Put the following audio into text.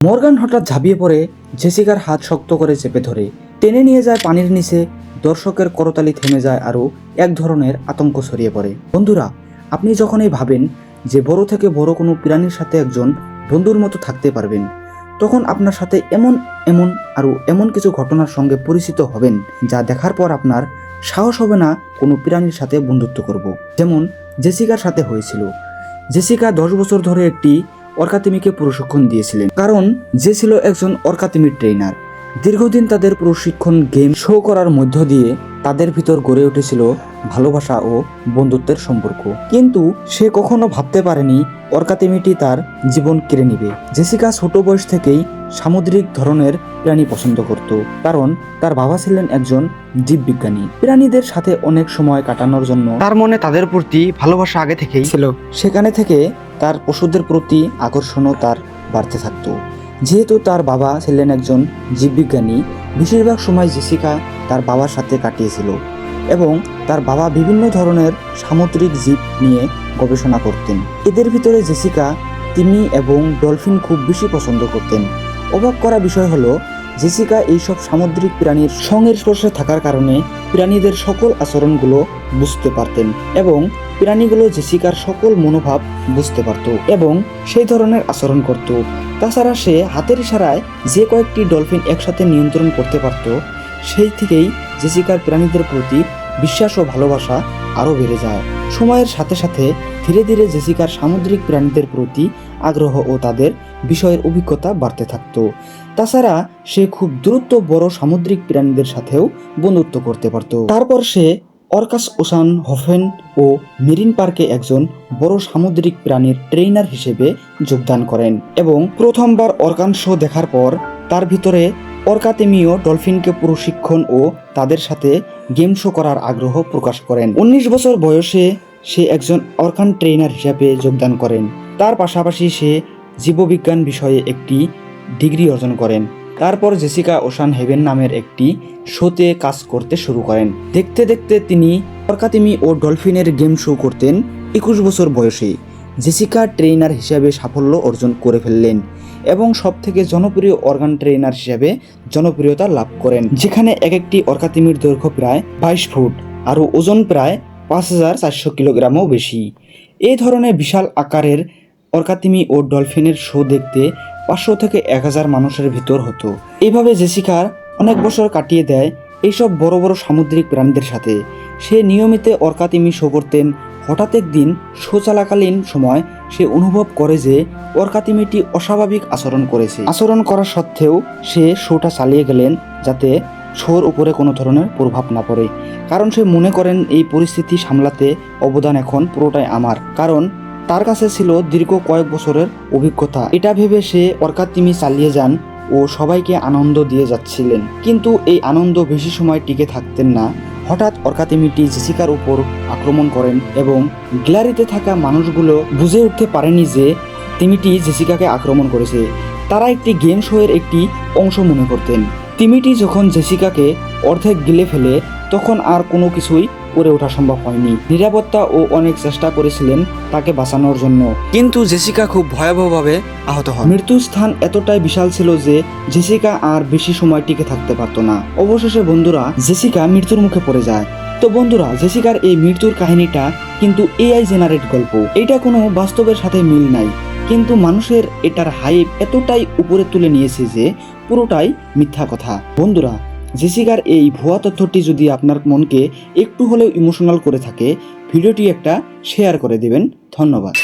Morgan হঠাৎ ঝাঁপিয়ে পড়ে জেসিকার হাত শক্ত করে চেপে ধরে। টেনে নিয়ে যায় পানির নিচে, দর্শকের করতালি থেমে যায় আরও এক ধরনের আতঙ্ক ছড়িয়ে পড়ে। বন্ধুরা, আপনি যখনই ভাবেন যে বড় থেকে বড় কোনো প্রাণীর সাথে একজন বন্ধুর মতো থাকতে পারবেন, তখন আপনার সাথে এমন এমন আরও এমন কিছু ঘটনার সঙ্গে পরিচিত হবেন যা দেখার পর আপনার সাহস হবে না কোনো প্রাণীর সাথে বন্ধুত্ব করব। যেমন জেসিকার সাথে হয়েছিল। জেসিকা দশ বছর ধরে একটি অর্কাতিমিকে প্রশিক্ষণ দিয়েছিলেন। কারণ যে ছিল একজন অর্কাতিমির ট্রেনার দীর্ঘদিন তাদের প্রশিক্ষণ গেম শো করার মধ্য দিয়ে তাদের ভিতর গড়ে উঠেছিল ভালোবাসা ও বন্ধুত্বের সম্পর্ক। কিন্তু সে কখনো ভাবতে পারেনি অর্কাতিমিটি তার জীবন কেড়ে নিবে। জেসিকা ছোট বয়স থেকেই সামুদ্রিক ধরনের প্রাণী পছন্দ করত। কারণ তার বাবা ছিলেন একজন জীববিজ্ঞানী। প্রাণীদের সাথে অনেক সময় কাটানোর জন্য তার মনে তাদের প্রতি ভালোবাসা আগে থেকেই ছিল। সেখানে থেকে তার পশুদের প্রতি আকর্ষণও তার বাড়তে থাকতো। যেহেতু তার বাবা ছিলেন একজন জীববিজ্ঞানী, বেশিরভাগ সময় জেসিকা তার বাবার সাথে কাটিয়েছিল এবং তার বাবা বিভিন্ন ধরনের সামুদ্রিক জীব নিয়ে গবেষণা করতেন। এদের ভিতরে জেসিকা, তিমি এবং ডলফিন খুব বেশি পছন্দ করতেন। অবাক করা বিষয় হলো জেসিকা এইসব সামুদ্রিক প্রাণীর সঙ্গের স্পর্শে থাকার কারণে প্রাণীদের সকল আচরণগুলো বুঝতে পারতেন এবং প্রাণীগুলো জেসিকার সকল মনোভাব বুঝতে পারত এবং সেই ধরনের আচরণ করত। তাছাড়া সে হাতের ইশারায় যে কয়েকটি ডলফিন একসাথে নিয়ন্ত্রণ করতে পারত, সেই থেকেই জেসিকার প্রাণীদের প্রতি বিশ্বাস ও ভালোবাসা আরও বেড়ে যায়। সময়ের সাথে সাথে ধীরে ধীরে জেসিকার সামুদ্রিক প্রাণীদের প্রতি আগ্রহ ও তাদের বিষয়ের অভিজ্ঞতা বাড়তে থাকতো। তাছাড়া সে খুব দ্রুত বড় সামুদ্রিক প্রাণীদের সাথেও বন্ধুত্ব করতে পারত। তারপর সে অর্কাস ওসান হফেন ও মেরিন পার্কে একজন বড় সামুদ্রিক প্রাণীর ট্রেনার হিসেবে যোগদান করেন এবং প্রথমবার অর্কান শো দেখার পর তার ভিতরে অর্কাতেমীয় ডলফিনকে প্রশিক্ষণ ও তাদের সাথে গেম শো করার আগ্রহ প্রকাশ করেন। উনিশ বছর বয়সে সে একজন অর্কান ট্রেনার হিসাবে যোগদান করেন। তার পাশাপাশি সে জীববিজ্ঞান বিষয়ে একটি ডিগ্রি অর্জন করেন। তারপর জেসিকা ওশান হেভেন নামের একটি শোতে কাজ করতে শুরু করেন। দেখতে দেখতে তিনি অর্কাতিমি ও ডলফিনের গেম শো করতেন একুশ বছর বয়সে। জেসিকা ট্রেনার হিসাবে সাফল্য অর্জন করে ফেললেন এবং সবথেকে জনপ্রিয় অর্গান ট্রেনার হিসেবে জনপ্রিয়তা লাভ করেন। যেখানে এক একটি অর্কাতিমির দৈর্ঘ্য প্রায় বাইশ ফুট আর ওজন প্রায় পাঁচ হাজার চারশো কিলোগ্রামও বেশি। এই ধরনের বিশাল আকারের অর্কাতিমি ও ডলফিনের শো দেখতে পাঁচশো থেকে এক হাজার মানুষের ভিতর হতো। এইভাবে জেসিকার অনেক বছর কাটিয়ে দেয় এইসব বড় বড় সামুদ্রিক প্রাণীদের সাথে। সে নিয়মিত অর্কাতিমি শো করতেন। হঠাৎ একদিন শো চলাকালীন সময় সে অনুভব করে যে অর্কাতিমিটি অস্বাভাবিক আচরণ করেছে। আচরণ করা সত্ত্বেও সে শোটা চালিয়ে গেলেন যাতে শোর উপরে কোনো ধরনের প্রভাব না পড়ে। কারণ সে মনে করেন এই পরিস্থিতি সামলাতে অবদান এখন পুরোটাই আমার। কারণ তার কাছে ছিল দীর্ঘ কয়েক বছরের অভিজ্ঞতা। এটা ভেবে সে অর্কাতিমি চালিয়ে যান ও সবাইকে আনন্দ দিয়ে যাচ্ছিলেন। কিন্তু এই আনন্দ বেশি সময় টিকে থাকতেন না। হঠাৎ অর্কাতিমিটি জেসিকার উপর আক্রমণ করেন এবং গ্যালারিতে থাকা মানুষগুলো বুঝে উঠতে পারেনি যে তিমিটি জেসিকাকে আক্রমণ করেছে। তারা একটি গেম শোয়ের একটি অংশ মনে করতেন। তিমিটি যখন জেসিকাকে অর্ধেক গিলে ফেলে, তখন আর কোনো কিছুই করে ওঠা সম্ভব হয়নি। নিরাপত্তা ও অনেক চেষ্টা করেছিলেন তাকে বাঁচানোর জন্য। কিন্তু জেসিকা খুব ভয়াবহভাবে আহত হন। মৃত্যুর স্থান এতটাই বিশাল ছিল যে জেসিকা আর বেশি সময় টিকে থাকতে পারতো না। অবশেষে বন্ধুরা, জেসিকা মৃত্যুর মুখে পড়ে যায়। তো বন্ধুরা, জেসিকার এই মৃত্যুর কাহিনীটা কিন্তু এআই জেনারেট গল্প। এটা কোনো বাস্তবের সাথে মিল নাই। কিন্তু মানুষের এটার হাইপ এতটাই উপরে তুলে নিয়েছে যে পুরোটাই মিথ্যা কথা। বন্ধুরা, জেসিকার এই ভুয়া তথ্যটি যদি আপনার মনকে একটু হলেও ইমোশনাল করে থাকে, ভিডিওটি একটা শেয়ার করে দেবেন। ধন্যবাদ।